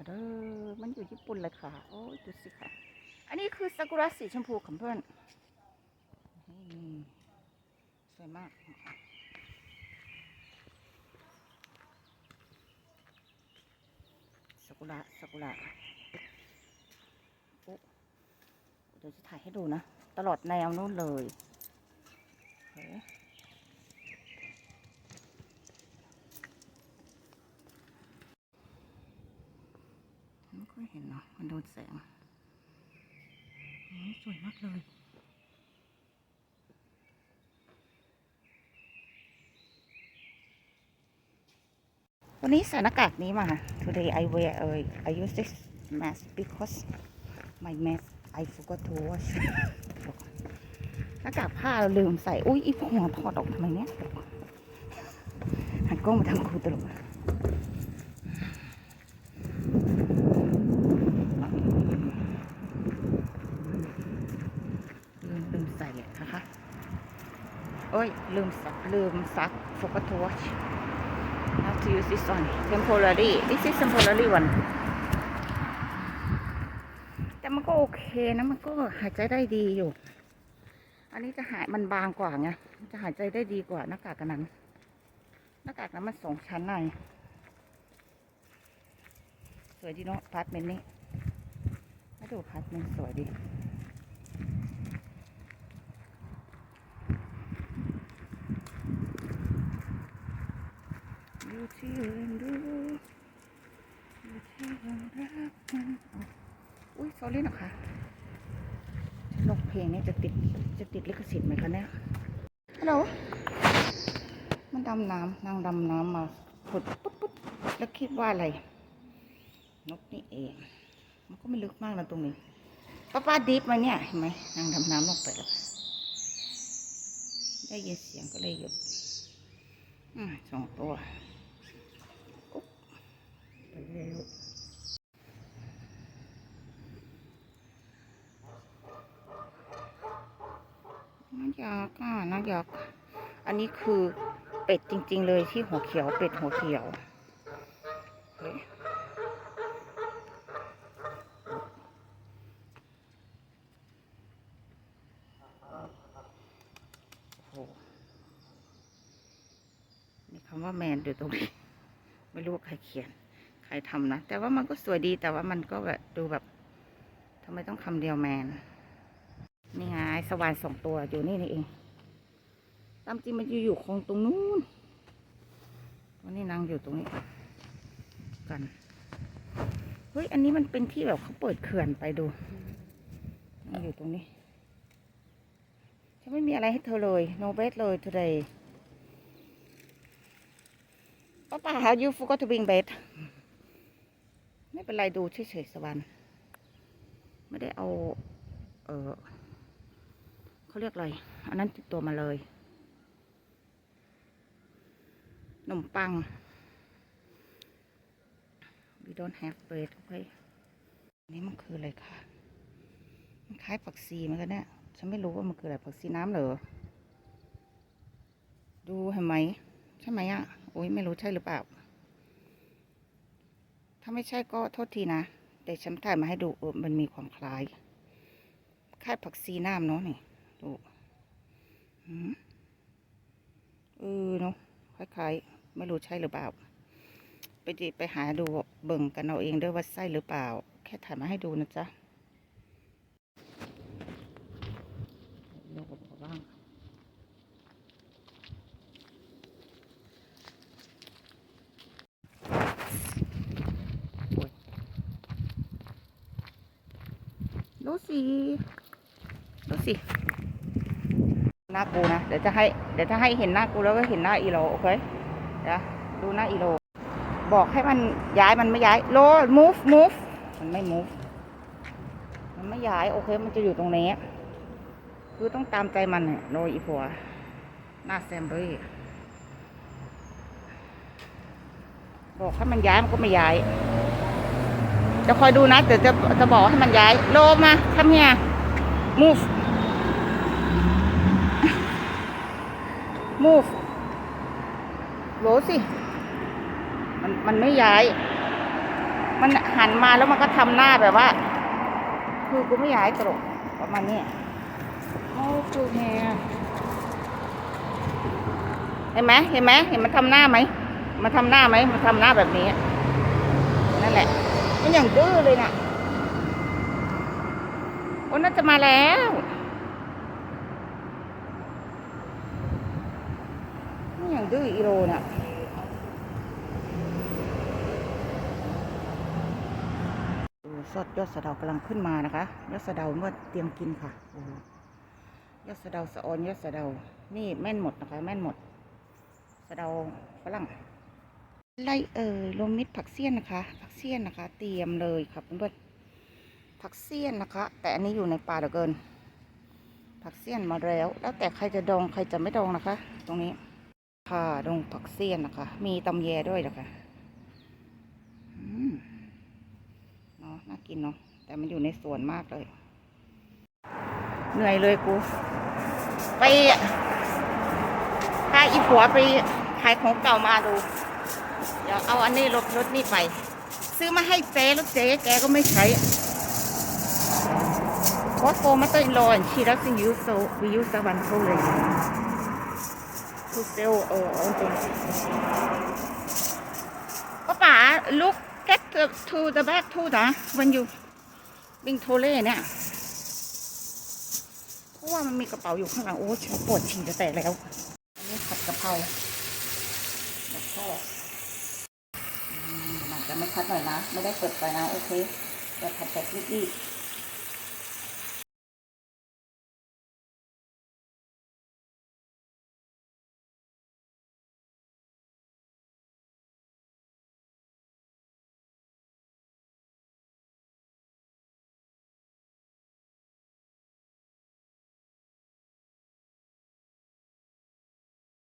ค่ะเด้อมันอยู่ญี่ปุ่นเลยค่ะ โอ้ยดูสิค่ะ อันนี้คือซากุระสีชมพูค่ะเพื่อนสวยมาก ซากุระ ซากุระโอ้เดี๋ยวจะถ่ายให้ดูนะ ตลอดแนวนู้นเลยโอเค ไม่ค่อยเห็นเนาะมันโดนแสงโอ้ยสวยมากเลยวันนี้ใส่หน้ากากนี้มา Today I wear uh, I use this mask because my mask I forgot to wash หน้ากากผ้าลืมใส่อุ้ยอีหัวถอดออกทำไมเนี่ยหันกล้องมาทางกูตลอดลืมลืมใส่นะคะ โอ้ย ลืมซักลืมซัก forgot to wash have to use this one temporary this is temporary one แต่มันก็โอเคนะ มันก็หายใจได้ดีอยู่ อันนี้จะหายมันบางกว่าไงจะหายใจได้ดีกว่าหน้ากากอันนั้นหน้ากากนั้นมันสองชั้นในสวยดีเนาะพาร์ทเมนต์นี้มาดูพาร์ทเมนต์สวยดี อยู่ที่ยืนดูอยู่ที่ยังรักมัน อุ้ยซอรี่นะคะลงเพลงนี้จะติดจะติดลิขสิทธิ์ไหมคะเนี่ยฮัลโหลมันดำน้ำนางดำน้ำมาผุดปุ๊บปุ๊บแล้วคิดว่าอะไร นกนี่เอง มันก็ไม่ลึกมากนะตรงนี้ป้าป้าดิฟมาเนี่ยเห็นไหมนางดำน้ำลงไปแล้วได้ยินเสียงก็เลยหยุดอืมสองตัว ไปเร็ว น่าอยากอะน่าอยากอันนี้คือเป็ดจริง ๆ เลยที่หัวเขียว เป็ดหัวเขียวเฮ้ยโอ้โหมีคำว่าแมนอยู่ตรงนี้ ไม่รู้ว่าใครเขียน ใครทำนะ แต่ว่ามันก็สวยดีแต่ว่ามันก็แบบดูแบบทำไมต้องคำเดียวแมน นี่ไงสวรรค์สองตัวอยู่นี่นี่เอง ตามจริงมันอยู่อยู่คงตรงนู้นวันนี้นางอยู่ตรงนี้กัน เฮ้ย อันนี้มันเป็นที่แบบเขาเปิดเขื่อนไปดูนางอยู่ตรงนี้ ฉันไม่มีอะไรให้เธอเลย no bed เลย today ป้าป่า how you forgot to bring bed ไม่เป็นไรดูเฉยๆสวรรค์ไม่ได้เอา เออ เขาเรียกอะไร อันนั้นติดตัวมาเลยขนมปัง we don't have bread โอเคอันนี้มันคืออะไรคะมันคล้ายผักซีเหมือนกันเนี่ย ฉันไม่รู้ว่ามันคืออะไรผักซีน้ำเหรอ ดูเห็นไหม ใช่ไหมอะ โอ้ยไม่รู้ใช่หรือเปล่า ถ้าไม่ใช่ก็โทษทีนะ แต่ฉันถ่ายมาให้ดูเออมันมีความคล้าย คล้ายผักซีน้ำเนาะนี่ ดูหืมเออเนาะคล้ายๆ ไม่รู้ใช่หรือเปล่า ไปดิไปหาดูเบิ่งกันเอาเองด้วยว่าใช่หรือเปล่า แค่ถ่ายมาให้ดูนะจ๊ะโลกกับบ้างดูสิดูสิ หน้ากูนะเดี๋ยวจะให้เดี๋ยวถ้าให้เห็นหน้ากูแล้วก็เห็นหน้าอีโลโอเคเดี๋ยวดูหน้าอีโล บอกให้มันย้ายมันไม่ย้ายโล move move มันไม่ move มันไม่ย้ายโอเค มันจะอยู่ตรงนี้คือต้องตามใจมันเนี่ยโดยอีผัวหน้าแซมเบอรี่บอกให้มันย้ายมันก็ไม่ย้าย จะคอยดูนะเดี๋ยวจะจะบอกให้มันย้ายโลมาทำเฮีย move move โหลสิ มันมันไม่ย้าย มันหันมาแล้วมันก็ทำหน้าแบบว่า คือกูไม่อยากให้ตลกประมาณนี้โอ้คือแฮเห็นไหมเห็นไหมเห็นมันทำหน้าไหม มันทำหน้าไหม มันทำหน้าแบบนี้ นั่นแหละ มันอย่างดื้อเลยน่ะโอ้น่าจะมาแล้วมัน อย่างดื้ออีโรน่ะดูสดยอดสะเดากำลังขึ้นมานะคะยอดสะเดาเมื่อเตรียมกินค่ะโอ้ยอดสะเดาสะออนยอดสะเดา นี่แม่นหมดนะคะ แม่นหมด สะเดาฝรั่งไรเอ่ยรวมมิตรผักเสี้ยนนะคะ ผักเสี้ยนนะคะ เตรียมเลยค่ะเพื่อนๆผักเสี้ยนนะคะ แต่อันนี้อยู่ในป่าเหลือเกิน ผักเสี้ยนมาแล้ว แล้วแต่ใครจะดองใครจะไม่ดองนะคะ ตรงนี้ ค่ะดงผักเสี้ยนนะคะ มีตำแยด้วยนะคะเนาะน่ากินเนาะแต่มันอยู่ในสวนมากเลย เหนื่อยเลยกู ไปพาอีผัวไปขายของเก่ามาดู เดี๋ยวเอาอันนี้รถรถนี่ไป ซื้อมาให้เจ๊แล้วเจ๊แกก็ไม่ใช้ What for mother in law and she doesn't use so we use the one for like to sell uh own things ป้าป๋า look get the, to the back too นะ when you bring t o l e เนี่ยเพราะว่ามันมีกระเป๋าอยู่ข้างหลัง โอ้ฉันปวดฉี่จะแตกแล้ว อันนี้ผัดกะเพราแล้วก็อืมมันจะไม่ชัดหน่อยนะ ไม่ได้เปิดไฟนะ โอเคแต่ผัดแบบรีบๆ